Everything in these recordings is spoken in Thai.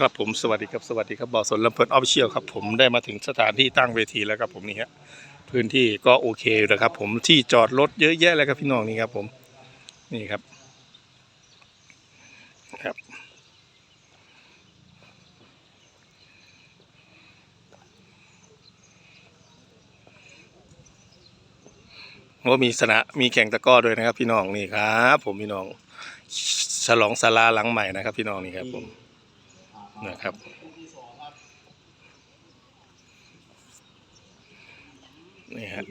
ครับผมสวัสดีครับสวัสดีครับบอสนลำเพลินออฟเชียลครับผมได้มาถึงสถานที่ตั้งเวทีแล้วครับผมนี่ฮะพื้นที่ก็โอเคอยู่นะครับผมที่จอดรถเยอะแยะเลยครับพี่น้องนี่ครับผมนี่ครับครับ ว่ามีสนะมีแข่งตะก้อด้วยนะครับ พี่น้องนี่ครับ ผมพี่น้องฉลองศาลาหลังใหม่นะครับ พี่น้องนี่ครับผม นะครับ นี่ฮะ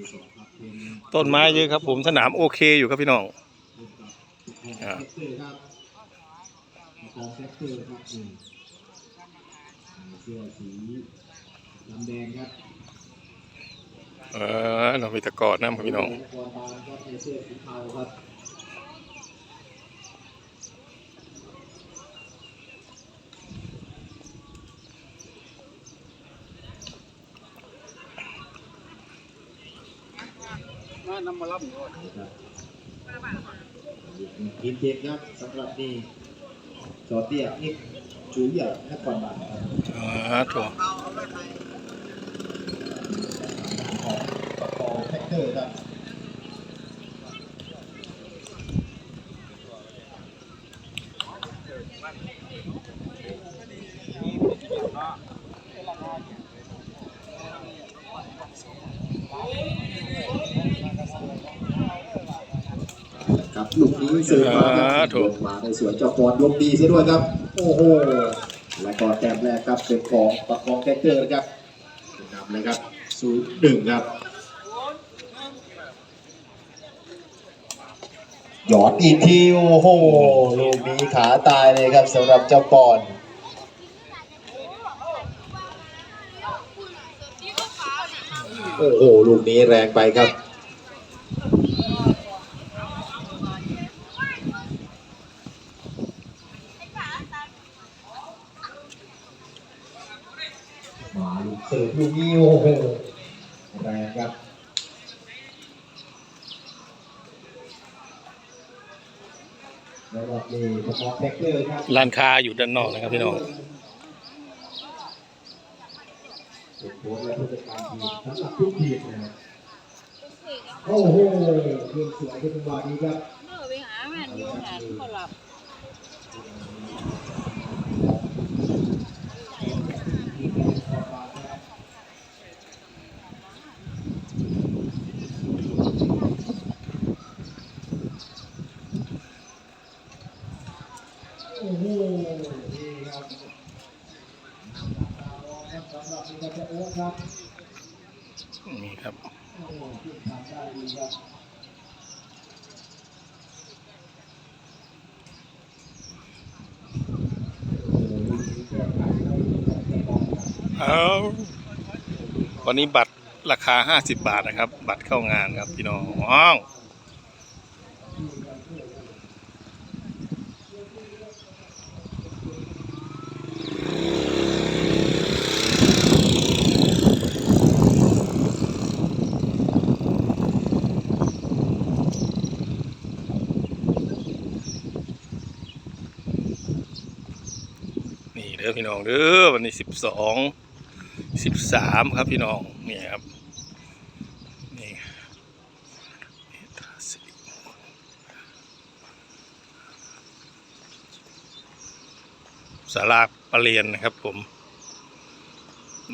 ต้นไม้เยอะครับ ผมสนามโอเคอยู่ครับพี่น้องอ่าเซครับกองแท็กเตอร์ครับนี่เสื้อสีดำแดงครับ เออเราไปตะกอดน้ำครับพี่น้องกองบางครับในเสื้อสีเทาครับ น้ำมารับด้วยทีมเจ็บครับสำหรับนี่จอเตี้ยนี่จุ๋ยใหญ่นครบาลครับอ่าถูกของแท็กเตอร์ครับ ครับลูกนี้ เสิร์ฟมาครับลงมาในสวนเจ้าปอนลงดีซะด้วยครับ โอ้โหแล้วก็แต้มแรกครับเป็นของประคองแกเตอร์นะครับนำเลยครับศูนย์หนึ่งครับหยอดอีกทีโอ้โหลูกนี้ขาตายเลยครับสำหรับเจ้าปอนโอ้โหลูกนี้แรงไปครับ มาลูกเสิร์ฟลูกนี้โอ้โหแรงครับแล้วก็นี่ประกอบแท็กเตอร์ครับร้านค้าอยู่ด้านนอกนะครับพี่น้องเป็นโค้ชและผู้จัดการทีมสำหรับทุกทีมนะครับโอ้โหเรื่องสวยขึ้นมาดีครับเมื่อไปหาแม่นอยู่เนี่ยก็หลับ โอ้โหนี่ครับสำหรับนี่ก็จะโอ๊คครับ นี่ครับ โอ้โหที่ทำได้ดีครับ เอาวันนี้บัตรราคา50บบาทนะครับ บัตรเข้างานครับพี่น้องอ้าวนี่เด้อพี่น้องเด้อวันนี้สิบสอง สิบสามครับพี่น้องนี่ครับนี่สาราปรเรียนนะครับผม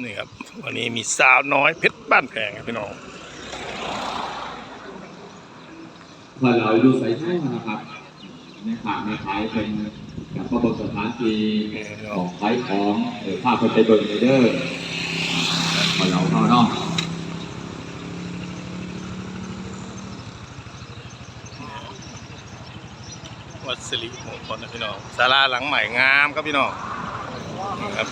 นี่ครับวันนี้มีสาวน้อยเพชรบ้านแพงครับพี่น้องพอเราดูสายช่งนะครับในข่าวในขายเป็นกับประบสถานที่ของขายของเออภาพเป็นเบิร์เดอร์ เราเข้าเนาะวัดสิริมงคลนะพี่น้องศาลาหลังใหม่งามครับพี่น้องครับ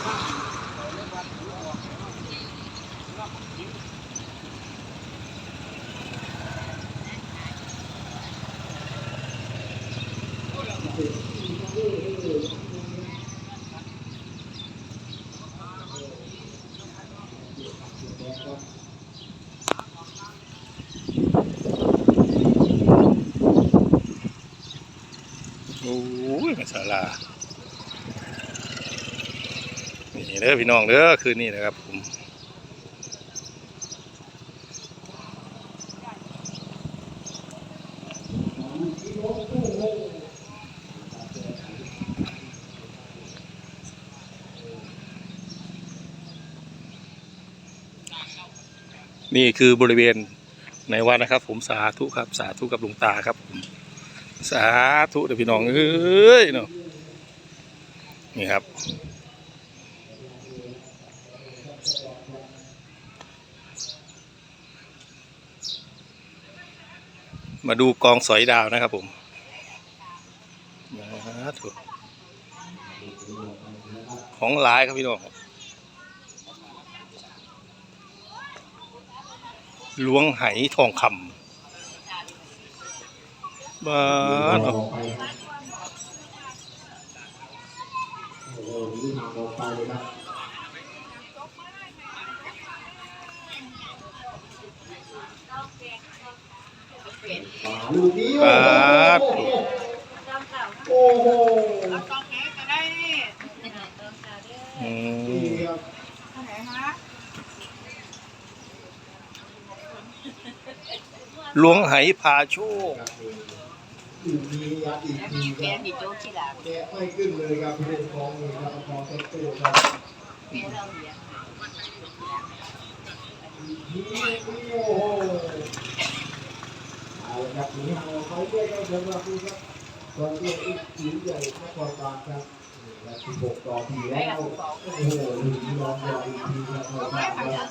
ศาลานี่เด้อพี่น้องเด้อคืนนี้นะครับผมนี่คือบริเวณในวัดนะครับ ผมสาธุครับ สาธุกับหลวงตาครับ สาธุเด้อพี่น้องเอ้ยเนาะนี่ครับ มาดูกองสอยดาวนะครับผมมาถูกของหลายครับพี่น้องล้วงไหทองคำ บ้านเอาไปครับโอ้โหนี่ทางออกไปเลยครับป่าลูกนี้ปาดโอ้โหต้องแหก็ได้นี่อืนี่มครับเท่าไหร่ฮะล้วงไหพาโชค อีกทีครับอีกแล้วทีมีคแฟรันบที่โจ๊กที่หลังแกะไม่ขึ้นเลยครับพี่เล่นของนี่ครับของเซ็ตเตอร์ครับแฟนเราเลี้ยงโอ้โหเอาละครับนี่เอาเขาเรียกกันสำหรับนี่ครับตอนนี้อีกทีใหญ่นครบาลครับนี่ครับที่หกต่อทีแล้วโอ้โหหนึ่งยอมยอมอีกทีครับนครบาลครับ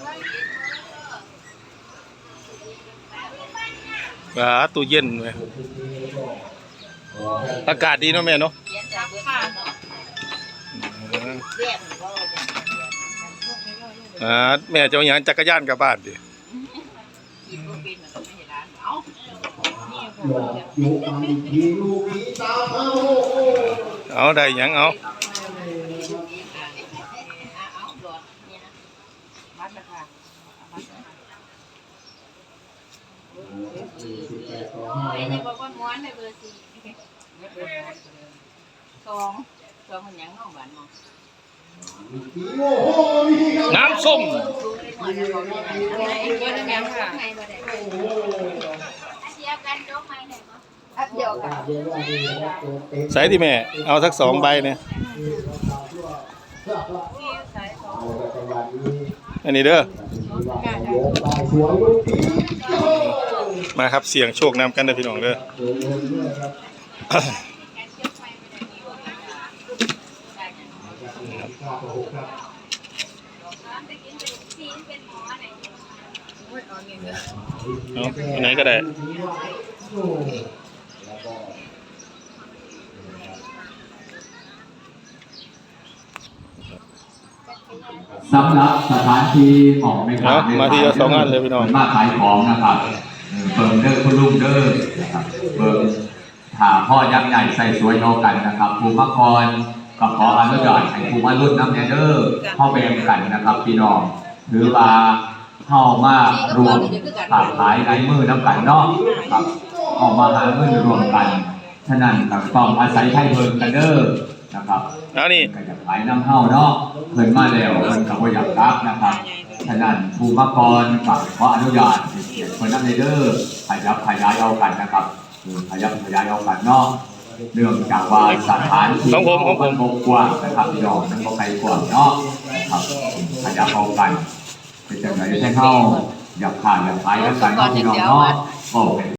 อ่าตู้เย็นไหมอากาศดีเนาะแม่เนาะเลี้ยงจากข้างเรียกว่าอ่าแม่จะเอาหยังจักรยานกลับบ้านดิกินก็เป็นเหมือนไม่ใช่ร้านเอานี่หล อห้าไอ้นะคนี่รับบอกว่าม้วนในเบอร์สี่สองสองมันยังน้องหวานมองน้ำส้มใส่ที่แม่ เอาสักสองใบเนี่ยอันนี้เด้อ มาครับเสียงโชคนำกันเด้อพี่น้องเด้อโดนเลยครับข้าวโพดครับเอาอันไหนก็ได้โอ้แล้วก็สำหรับสถานที่ของในเอามาทีละสองอันเลยพี่น้องมาขายของนะครับ เปิดเด้อคุณลุงเด้อนะครับเปิดถาพ่อยักษ์ใหญ่ใส่สวยเท่ากันนะครับภูมิกรก็ขออนุญาตให้ภูมิรุ่นน้ำแนเดอร์เข้าแบ่งกันนะครับพี่น้องหรือว่าเข้ามารวมขาขายในมือน้ำกันเนาะครับเข้ามาหาเงินรวมกันฉะนั้นก็ต้องอาศัยให้เพิ่มกันเด้อนะครับเอานี่ก็จะขายน้ำเฮ้าเนาะเพิ่นมาแล้วเพิ่นก็บ่อยากรับนะครับ ฉะนั้นภูมิกรกับขออนุญาตเขียนเพิ่นนำในเด้อขยับขยายเอากันนะครับเออขยับขยายเอากันเนาะเรื่องจากว่าสถานที่ของผมของผมกว้างนะครับพี่น้องมันก็ไกลกว่าเนาะครับขยับเอากันเป็นจังไรจะให้เฮาอยากขายอยากขายกันเนาะพี่น้องเนาะก็เป็น